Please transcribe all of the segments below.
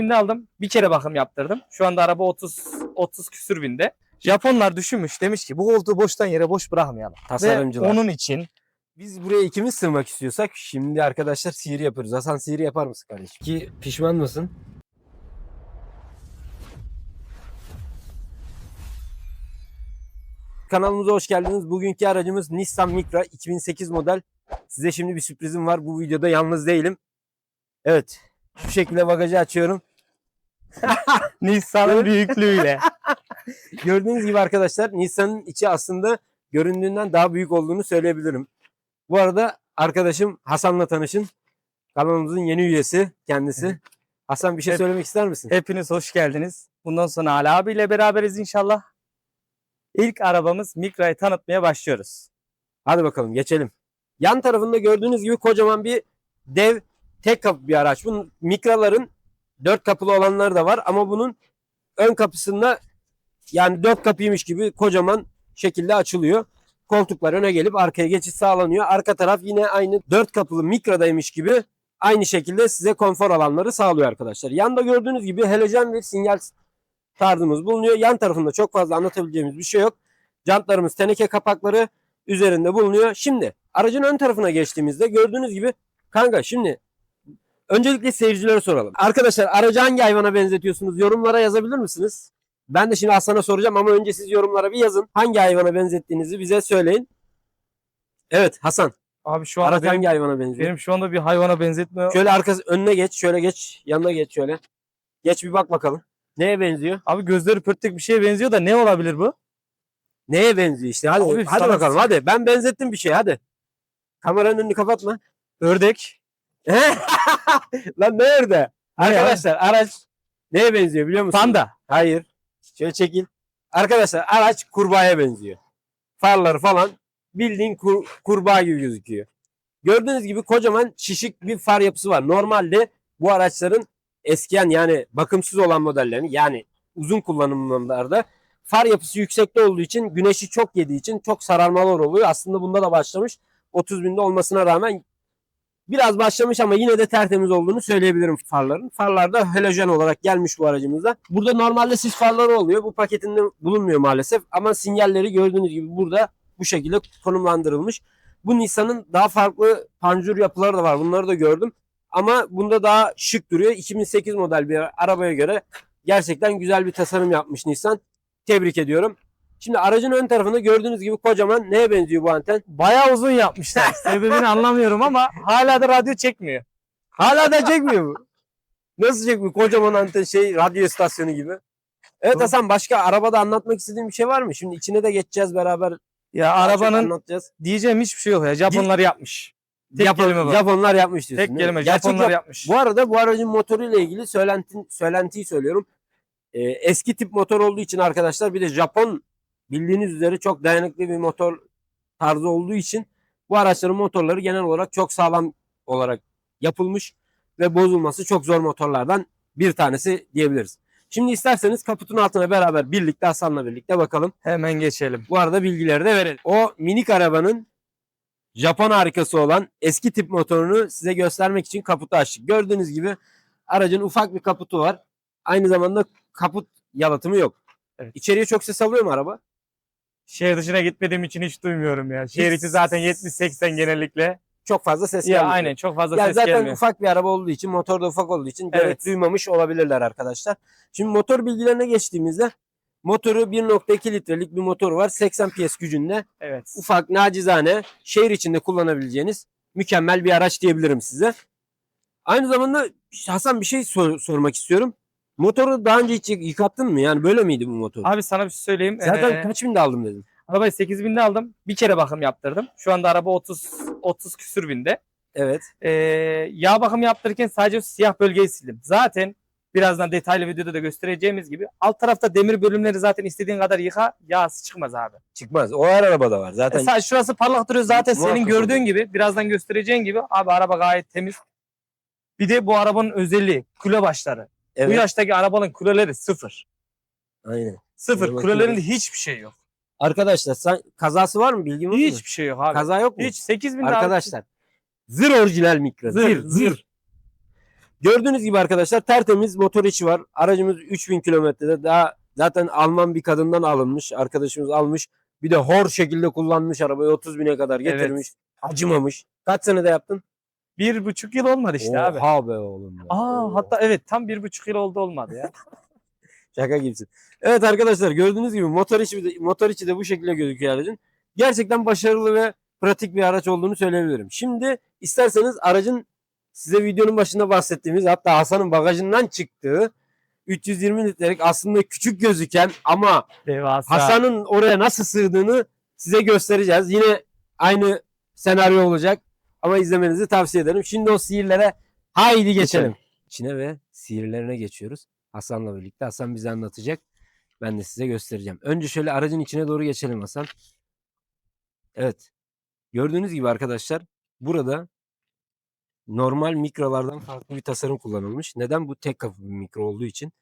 binde aldım. Bir kere bakım yaptırdım. Şu anda araba 30 30 küsür binde. Japonlar düşünmüş demiş ki bu koltuğu boştan yere boş bırakmayalım. Tasarımcılar. Ve onun için Biz buraya ikimiz sığmak istiyorsak şimdi arkadaşlar sihir yapıyoruz. Hasan sihir yapar mısın kardeşim? Ki pişman mısın? Kanalımıza hoş geldiniz. Bugünkü aracımız Nissan Micra 2008 model. Size şimdi bir sürprizim var. Bu videoda yalnız değilim. Evet. Şu şekilde bagajı açıyorum. Nissan'ın büyüklüğüyle. Gördüğünüz gibi arkadaşlar Nissan'ın içi aslında göründüğünden daha büyük olduğunu söyleyebilirim. Bu arada arkadaşım Hasan'la tanışın. Kanalımızın yeni üyesi kendisi. Hasan bir şey Hep- söylemek ister misin? Hepiniz hoş geldiniz. Bundan sonra Ali abiyle beraberiz inşallah. İlk arabamız Mikra'yı tanıtmaya başlıyoruz. Hadi bakalım geçelim. Yan tarafında gördüğünüz gibi kocaman bir dev tek kapı bir araç. Bunun Mikra'ların dört kapılı olanları da var ama bunun ön kapısında yani dört kapıymış gibi kocaman şekilde açılıyor. Koltuklar öne gelip arkaya geçiş sağlanıyor. Arka taraf yine aynı dört kapılı Mikra'daymış gibi aynı şekilde size konfor alanları sağlıyor arkadaşlar. Yanda gördüğünüz gibi halojen ve sinyal tarzımız bulunuyor. Yan tarafında çok fazla anlatabileceğimiz bir şey yok. Jantlarımız teneke kapakları üzerinde bulunuyor. Şimdi aracın ön tarafına geçtiğimizde gördüğünüz gibi kanka şimdi öncelikle seyircilere soralım. Arkadaşlar aracı hangi hayvana benzetiyorsunuz? Yorumlara yazabilir misiniz? Ben de şimdi Hasan'a soracağım ama önce siz yorumlara bir yazın. Hangi hayvana benzettiğinizi bize söyleyin. Evet Hasan. Abi şu anda Araç benim, hangi hayvana benziyor? benim şu anda bir hayvana benzetme. Şöyle arkası önüne geç. Şöyle geç. Yanına geç şöyle. Geç bir bak bakalım. Neye benziyor? Abi gözleri pörtlek bir şeye benziyor da ne olabilir bu? Neye benziyor işte? Hadi, Abi hadi sana- bakalım hadi. Ben benzettim bir şey hadi. Kameranın önünü kapatma. Ördek. Lan nerede? Ne ya? Arkadaşlar araç neye benziyor biliyor musun? Panda. Hayır. Şöyle çekil. Arkadaşlar araç kurbağaya benziyor. Farları falan bildiğin kur- kurbağa gibi gözüküyor. Gördüğünüz gibi kocaman şişik bir far yapısı var. Normalde bu araçların eskiyen yani bakımsız olan modellerin yani uzun kullanımlarda far yapısı yüksekte olduğu için güneşi çok yediği için çok sararmalar oluyor. Aslında bunda da başlamış. 30 binde olmasına rağmen biraz başlamış ama yine de tertemiz olduğunu söyleyebilirim farların. Farlar da halojen olarak gelmiş bu aracımızda. Burada normalde sis farları oluyor. Bu paketinde bulunmuyor maalesef ama sinyalleri gördüğünüz gibi burada bu şekilde konumlandırılmış. Bu Nissan'ın daha farklı panjur yapıları da var. Bunları da gördüm. Ama bunda daha şık duruyor. 2008 model bir arabaya göre gerçekten güzel bir tasarım yapmış Nissan. Tebrik ediyorum. Şimdi aracın ön tarafında gördüğünüz gibi kocaman neye benziyor bu anten? Bayağı uzun yapmışlar. Sebebini anlamıyorum ama hala da radyo çekmiyor. Hala da çekmiyor mu? Nasıl çekmiyor? Kocaman anten şey radyo istasyonu gibi. Evet Doğru. Hasan başka arabada anlatmak istediğin bir şey var mı? Şimdi içine de geçeceğiz beraber. Ya arabanın diyeceğim hiçbir şey yok ya. Japonlar yapmış. Tek Japon- kelime. Japonlar yapmış diyorsun. Tek kelime Gerçek Japonlar yap- yapmış. Bu arada bu aracın motoruyla ilgili söylenti, söylentiyi söylüyorum. Ee, eski tip motor olduğu için arkadaşlar bir de Japon bildiğiniz üzere çok dayanıklı bir motor tarzı olduğu için bu araçların motorları genel olarak çok sağlam olarak yapılmış ve bozulması çok zor motorlardan bir tanesi diyebiliriz. Şimdi isterseniz kaputun altına beraber birlikte Hasan'la birlikte bakalım. Hemen geçelim. Bu arada bilgileri de verelim. O minik arabanın Japon harikası olan eski tip motorunu size göstermek için kaputu açtık. Gördüğünüz gibi aracın ufak bir kaputu var. Aynı zamanda kaput yalıtımı yok. Evet. İçeriye çok ses alıyor mu araba? Şehir dışına gitmediğim için hiç duymuyorum ya. Şehir içi zaten 70-80 genellikle. Çok fazla ses Ya gelmiyor. aynen çok fazla Yani ses zaten gelmiyor. ufak bir araba olduğu için, motor da ufak olduğu için gerek Evet. duymamış olabilirler arkadaşlar. Şimdi motor bilgilerine geçtiğimizde motoru 1.2 litrelik bir motor var. 80 PS gücünde. Evet. ufak nacizane şehir içinde kullanabileceğiniz mükemmel bir araç diyebilirim size. Aynı zamanda Hasan bir şey sor- sormak istiyorum. Motoru daha önce hiç yıkattın mı? Yani böyle miydi bu motor? Abi sana bir şey söyleyeyim. Zaten Ee, kaç binde aldım dedin. arabayı 8 binde aldım. Bir kere bakım yaptırdım. Şu anda araba 30 30 küsür binde. Evet. Ee, yağ bakım yaptırırken sadece siyah bölgeyi sildim. Zaten birazdan detaylı videoda da göstereceğimiz gibi alt tarafta demir bölümleri zaten istediğin kadar yıka yağsı çıkmaz abi. Çıkmaz. O her arabada var. E Zaten sadece şurası parlak duruyor zaten Muhakkak senin gördüğün oluyor. gibi birazdan göstereceğin gibi abi araba gayet temiz. Bir de bu arabanın özelliği kule başları. Bu evet. yaştaki arabanın kuleleri sıfır. Aynen. Sıfır. Kulelerinde hiçbir şey yok. Arkadaşlar sen kazası var mı? Bilgin var mı? Hiçbir şey yok abi. Kaza yok mu? Hiç 8 bin Arkadaşlar. Zır orijinal mikro. Zır. Zır, Zır. Gördüğünüz gibi arkadaşlar tertemiz motor içi var. Aracımız 3000 kilometrede daha zaten Alman bir kadından alınmış. Arkadaşımız almış. Bir de hor şekilde kullanmış arabayı 30 bine kadar getirmiş. Acımamış. Kaç senede yaptın? Bir buçuk yıl olmadı işte abi. Oha be oğlum. ya. Aa Oha. hatta evet tam bir buçuk yıl oldu olmadı ya. Şaka gibisin. Evet arkadaşlar gördüğünüz gibi motor içi de, motor içi de bu şekilde gözüküyor aracın. Gerçekten başarılı ve pratik bir araç olduğunu söyleyebilirim. Şimdi isterseniz aracın size videonun başında bahsettiğimiz hatta Hasan'ın bagajından çıktığı 320 litrelik aslında küçük gözüken ama Devasa. Hasan'ın oraya nasıl sığdığını size göstereceğiz. Yine aynı senaryo olacak ama izlemenizi tavsiye ederim. Şimdi o sihirlere haydi geçelim. İçine ve sihirlerine geçiyoruz. Hasan'la birlikte. Hasan bize anlatacak. Ben de size göstereceğim. Önce şöyle aracın içine doğru geçelim Hasan. Evet. Gördüğünüz gibi arkadaşlar burada normal mikrolardan farklı bir tasarım kullanılmış. Neden? Bu tek kapı bir mikro olduğu için.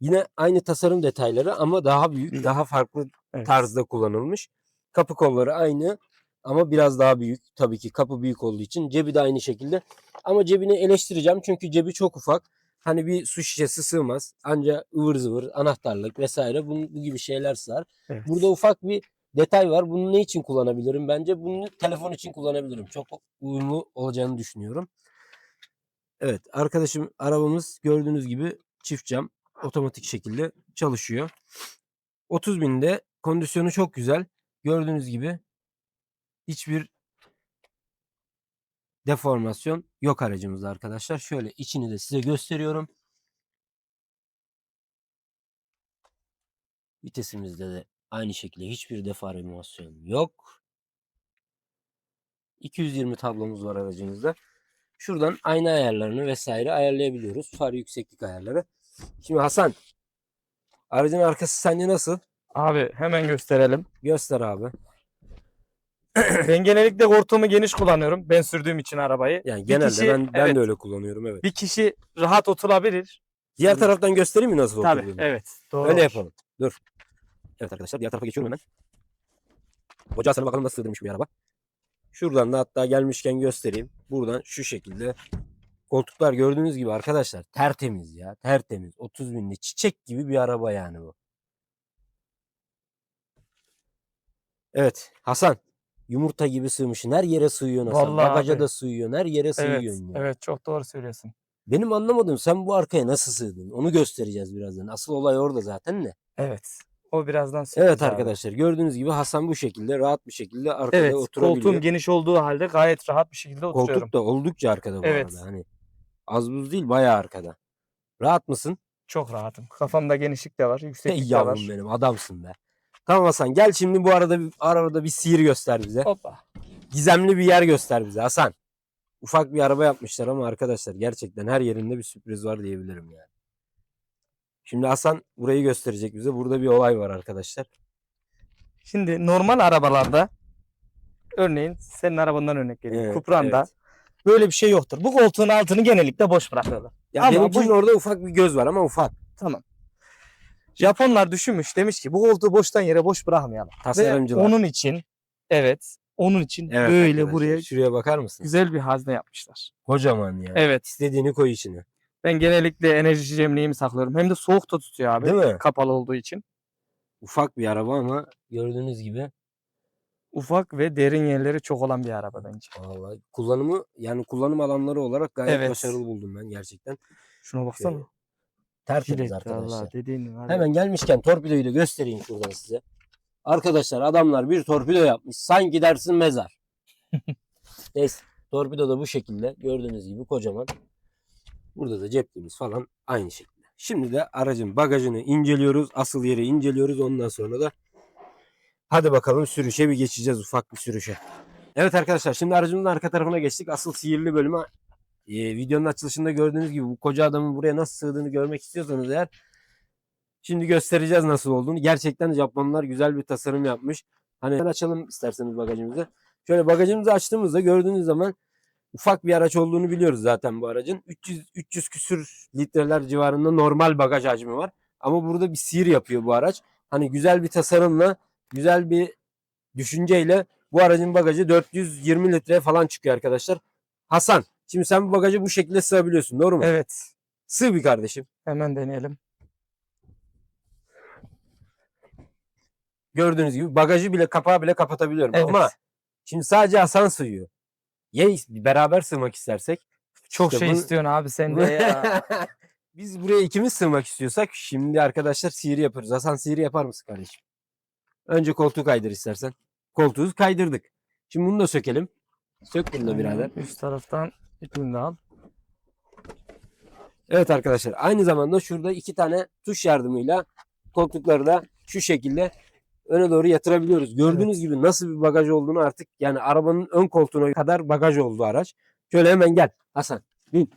Yine aynı tasarım detayları ama daha büyük, daha farklı Evet. tarzda kullanılmış. Kapı kolları aynı ama biraz daha büyük. Tabii ki kapı büyük olduğu için cebi de aynı şekilde. Ama cebini eleştireceğim çünkü cebi çok ufak. Hani bir su şişesi sığmaz. Anca ıvır zıvır, anahtarlık vesaire bu, bu gibi şeyler sığar. Evet. Burada ufak bir detay var. Bunu ne için kullanabilirim? Bence bunu telefon için kullanabilirim. Çok uyumlu olacağını düşünüyorum. Evet arkadaşım arabamız gördüğünüz gibi çift cam otomatik şekilde çalışıyor. 30 binde kondisyonu çok güzel. Gördüğünüz gibi hiçbir deformasyon yok aracımızda arkadaşlar. Şöyle içini de size gösteriyorum. Vitesimizde de aynı şekilde hiçbir deformasyon yok. 220 tablomuz var aracımızda. Şuradan ayna ayarlarını vesaire ayarlayabiliyoruz. Far yükseklik ayarları. Şimdi Hasan aracın arkası sence nasıl? Abi hemen gösterelim. Göster abi. ben genellikle koltuğumu geniş kullanıyorum. Ben sürdüğüm için arabayı. Yani genelde kişi- ben ben evet. de öyle kullanıyorum evet. Bir kişi rahat oturabilir. Diğer taraftan göstereyim mi nasıl Tabii oturduğunu? evet. Doğru. Öyle yapalım. Dur. Evet arkadaşlar diğer tarafa geçiyorum hemen. Hoca Hasan'a bakalım nasıl sığdırmış bir araba. Şuradan da hatta gelmişken göstereyim. Buradan şu şekilde koltuklar gördüğünüz gibi arkadaşlar tertemiz ya tertemiz. 30 binli çiçek gibi bir araba yani bu. Evet Hasan yumurta gibi sığmışsın. Her yere sığıyorsun Hasan. Vallahi Bagaja abi. da sığıyorsun. Her yere Evet, sığıyorsun ya. evet çok doğru söylüyorsun. Benim anlamadığım sen bu arkaya nasıl sığdın? Onu göstereceğiz birazdan. Asıl olay orada zaten ne? Evet. O birazdan Evet sürpriz abi. arkadaşlar gördüğünüz gibi Hasan bu şekilde rahat bir şekilde arkada Evet oturabiliyor. koltuğum geniş olduğu halde gayet rahat bir şekilde oturuyorum. Koltuk da oldukça arkada bu Evet. arada. Hani az buz değil bayağı arkada. Rahat mısın? Çok rahatım. Kafamda genişlik de var, Ey yükseklik de yavrum var. benim adamsın be. Tamam Hasan gel şimdi bu arada bir, arabada bir sihir göster bize. Hoppa. Gizemli bir yer göster bize Hasan. Ufak bir araba yapmışlar ama arkadaşlar gerçekten her yerinde bir sürpriz var diyebilirim yani. Şimdi Hasan burayı gösterecek bize. Burada bir olay var arkadaşlar. Şimdi normal arabalarda örneğin senin arabandan örnek vereyim. Evet, Cupra'nda evet. böyle bir şey yoktur. Bu koltuğun altını genellikle boş bırakırlar. Ya Ama benimkinin bu- orada ufak bir göz var ama ufak. Tamam. Japonlar düşünmüş demiş ki bu koltuğu boştan yere boş bırakmayalım. Ve Tasarımcılar. onun için evet onun için Evet böyle arkadaşlar, buraya şuraya bakar mısın? güzel bir hazne yapmışlar. Kocaman ya. Evet. İstediğini koy içine. Ben genellikle enerji cemliğimi saklıyorum. Hem de soğuk da tutuyor abi. Değil mi? Kapalı olduğu için. Ufak bir araba ama gördüğünüz gibi Ufak ve derin yerleri çok olan bir araba bence. vallahi kullanımı yani kullanım alanları olarak gayet Evet. başarılı buldum ben gerçekten. Şuna baksana. Şöyle Tertemiz Jilet arkadaşlar. dediğin var. Hemen gelmişken torpidoyu da göstereyim şuradan size. Arkadaşlar adamlar bir torpido yapmış. Sanki dersin mezar. Neyse. Torpido da bu şekilde. Gördüğünüz gibi kocaman. Burada da cepliğimiz falan aynı şekilde. Şimdi de aracın bagajını inceliyoruz. Asıl yeri inceliyoruz. Ondan sonra da hadi bakalım sürüşe bir geçeceğiz. Ufak bir sürüşe. Evet arkadaşlar şimdi aracımızın arka tarafına geçtik. Asıl sihirli bölüme e, videonun açılışında gördüğünüz gibi bu koca adamın buraya nasıl sığdığını görmek istiyorsanız eğer Şimdi göstereceğiz nasıl olduğunu. Gerçekten Japonlar güzel bir tasarım yapmış. Hani açalım isterseniz bagajımızı. Şöyle bagajımızı açtığımızda gördüğünüz zaman ufak bir araç olduğunu biliyoruz zaten bu aracın. 300 300 küsür litreler civarında normal bagaj hacmi var. Ama burada bir sihir yapıyor bu araç. Hani güzel bir tasarımla, güzel bir düşünceyle bu aracın bagajı 420 litre falan çıkıyor arkadaşlar. Hasan Şimdi sen bu bagajı bu şekilde sığabiliyorsun doğru mu? Evet. Sığ bir kardeşim. Hemen deneyelim. Gördüğünüz gibi bagajı bile kapağı bile kapatabiliyorum. Evet. Ama şimdi sadece Hasan sığıyor. Ya beraber sığmak istersek? Çok İşte şey bunu- istiyorsun abi sen de ya. Biz buraya ikimiz sığmak istiyorsak şimdi arkadaşlar sihir yapıyoruz. Hasan sihir yapar mısın kardeşim? Önce koltuğu kaydır istersen. Koltuğu kaydırdık. Şimdi bunu da sökelim. Sök bunu da birader. Üst taraftan ipini de al. Evet arkadaşlar aynı zamanda şurada iki tane tuş yardımıyla koltukları da şu şekilde öne doğru yatırabiliyoruz. Gördüğünüz gibi nasıl bir bagaj olduğunu artık yani arabanın ön koltuğuna kadar bagaj oldu araç. Şöyle hemen gel Hasan bin.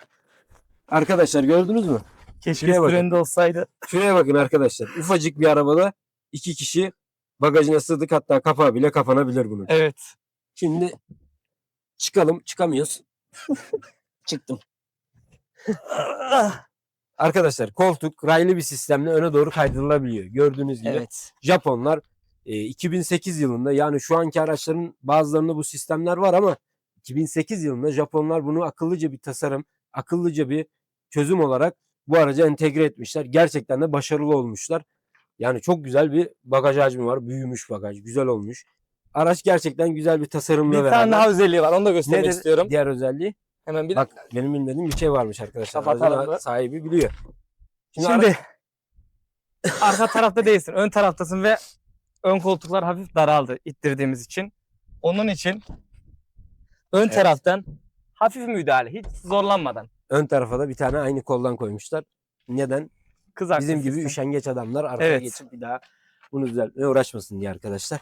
Arkadaşlar gördünüz mü? Keşke sürende olsaydı. Şuraya bakın arkadaşlar. Ufacık bir arabada iki kişi bagajına sığdık hatta kapağı bile kapanabilir bunun. Evet. Şimdi çıkalım çıkamıyoruz. Çıktım. Arkadaşlar koltuk raylı bir sistemle öne doğru kaydırılabiliyor. Gördüğünüz gibi evet. Japonlar e, 2008 yılında yani şu anki araçların bazılarında bu sistemler var ama 2008 yılında Japonlar bunu akıllıca bir tasarım, akıllıca bir çözüm olarak bu araca entegre etmişler. Gerçekten de başarılı olmuşlar. Yani çok güzel bir bagaj hacmi var. Büyümüş bagaj. Güzel olmuş. Araç gerçekten güzel bir tasarımla Bir tane daha özelliği var. Onu da göstermek Nedir istiyorum. diğer özelliği? Hemen bir Bak benim bilmediğim bir şey varmış arkadaşlar. Kapatalım Aracın mı? sahibi biliyor. Şimdi, Şimdi arka tarafta değilsin. Ön taraftasın ve ön koltuklar hafif daraldı ittirdiğimiz için. Onun için ön Evet. taraftan hafif müdahale hiç zorlanmadan. ön tarafa da bir tane aynı koldan koymuşlar. Neden? Kızak Bizim gibi üşengeç adamlar arkaya Evet. geçip bir daha bunu düzeltmeye uğraşmasın diye arkadaşlar.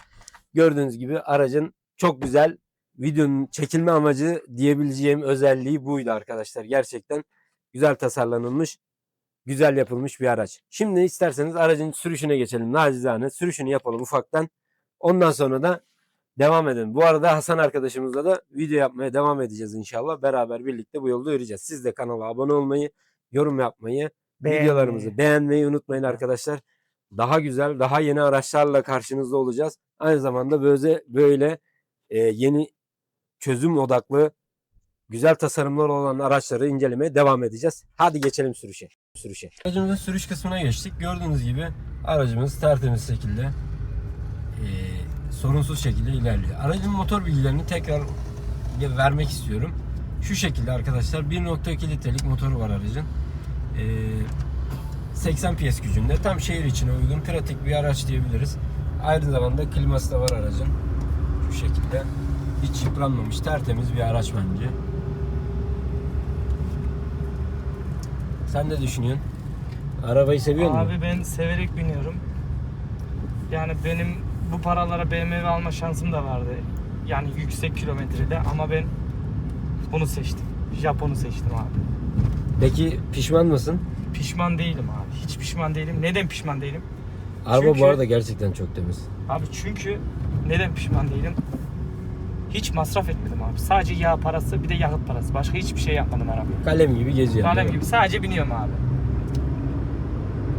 Gördüğünüz gibi aracın çok güzel videonun çekilme amacı diyebileceğim özelliği buydu arkadaşlar. Gerçekten güzel tasarlanılmış, güzel yapılmış bir araç. Şimdi isterseniz aracın sürüşüne geçelim. Nacizane sürüşünü yapalım ufaktan. Ondan sonra da devam edelim. Bu arada Hasan arkadaşımızla da video yapmaya devam edeceğiz inşallah. Beraber birlikte bu yolda yürüyeceğiz. Siz de kanala abone olmayı, yorum yapmayı, Beğenmeyi. videolarımızı beğenmeyi unutmayın arkadaşlar. Daha güzel, daha yeni araçlarla karşınızda olacağız. Aynı zamanda böyle böyle e, yeni çözüm odaklı güzel tasarımlar olan araçları incelemeye devam edeceğiz. Hadi geçelim sürüşe. Sürüşe. Aracımızın sürüş kısmına geçtik. Gördüğünüz gibi aracımız tertemiz şekilde e, sorunsuz şekilde ilerliyor. Aracın motor bilgilerini tekrar vermek istiyorum. Şu şekilde arkadaşlar 1.2 litrelik motoru var aracın. Ee, 80 PS gücünde. Tam şehir içine uygun pratik bir araç diyebiliriz. Aynı zamanda kliması da var aracın. Şu şekilde. Hiç yıpranmamış tertemiz bir araç bence. Sen ne düşünüyorsun? Arabayı seviyor musun? Abi ben severek biniyorum. Yani benim bu paralara BMW alma şansım da vardı. Yani yüksek kilometrede ama ben bunu seçtim. Japon'u seçtim abi. Peki pişman mısın? Pişman değilim abi. Hiç pişman değilim. Neden pişman değilim? Araba Çünkü- bu arada gerçekten çok temiz. Abi çünkü neden pişman değilim? Hiç masraf etmedim abi. Sadece yağ parası bir de yakıt parası. Başka hiçbir şey yapmadım arabaya. Kalem gibi geziyor. Kalem gibi sadece biniyorum abi.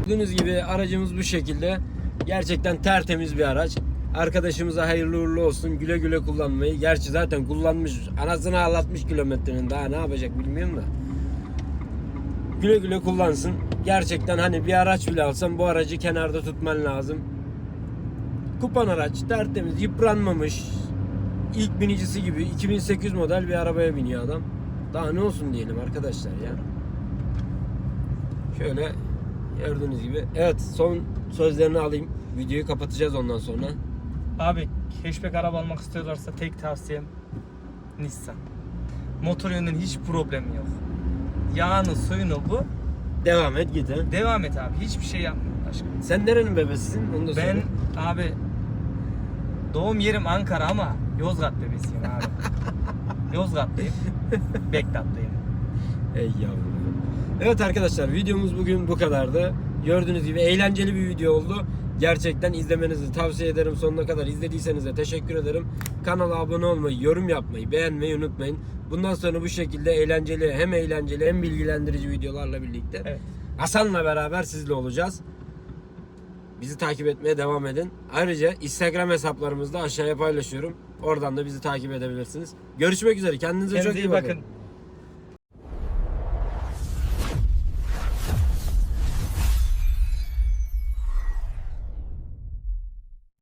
Gördüğünüz gibi aracımız bu şekilde. Gerçekten tertemiz bir araç. Arkadaşımıza hayırlı uğurlu olsun. Güle güle kullanmayı. Gerçi zaten kullanmış. Anasını ağlatmış kilometrenin. Daha ne yapacak bilmiyorum da. Güle güle kullansın. Gerçekten hani bir araç bile alsan bu aracı kenarda tutman lazım. Kupan araç tertemiz yıpranmamış. İlk binicisi gibi 2008 model bir arabaya biniyor adam. Daha ne olsun diyelim arkadaşlar ya. Şöyle gördüğünüz gibi. Evet son sözlerini alayım. Videoyu kapatacağız ondan sonra. Abi hatchback araba almak istiyorlarsa tek tavsiyem Nissan. Motor yönden hiç problemi yok. Yağını suyunu bu. Devam et git ha. Devam et abi. Hiçbir şey yapma başka. Sen nerenin bebesisin? Onu da Ben söyle. abi doğum yerim Ankara ama Yozgat bebesiyim abi. Yozgatlıyım. Bektatlıyım. Ey yavrum. Evet arkadaşlar videomuz bugün bu kadardı. Gördüğünüz gibi eğlenceli bir video oldu. Gerçekten izlemenizi tavsiye ederim sonuna kadar. izlediyseniz de teşekkür ederim. Kanala abone olmayı, yorum yapmayı, beğenmeyi unutmayın. Bundan sonra bu şekilde eğlenceli hem eğlenceli hem bilgilendirici videolarla birlikte Evet. Hasan'la beraber sizle olacağız. Bizi takip etmeye devam edin. Ayrıca Instagram hesaplarımızda aşağıya paylaşıyorum. Oradan da bizi takip edebilirsiniz. Görüşmek üzere. Kendinize Kendinize çok iyi bakın. bakın.